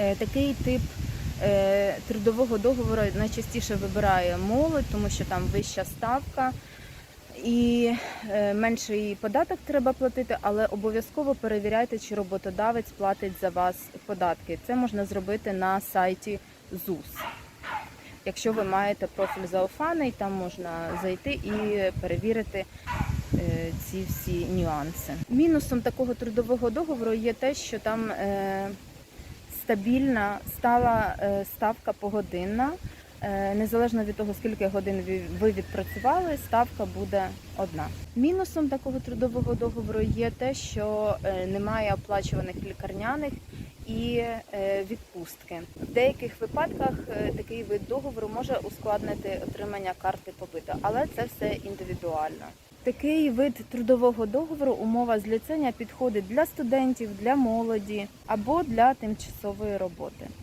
Е, Такий тип е, трудового договору найчастіше вибирає молодь, тому що там вища ставка і е, менший податок треба платити, але обов'язково перевіряйте, чи роботодавець платить за вас податки. Це можна зробити на сайті ЗУС. Якщо ви маєте профіль заофаний, там можна зайти і перевірити ці всі нюанси. Мінусом такого трудового договору є те, що там стабільна стала е, ставка погодинна. Е, Незалежно від того, скільки годин ви- відпрацювали, ставка буде одна. Мінусом такого трудового договору є те, що е, немає оплачуваних лікарняних і відпустки. В деяких випадках такий вид договору може ускладнити отримання карти побиту, але це все індивідуально. Такий вид трудового договору умова зліцення підходить для студентів, для молоді або для тимчасової роботи.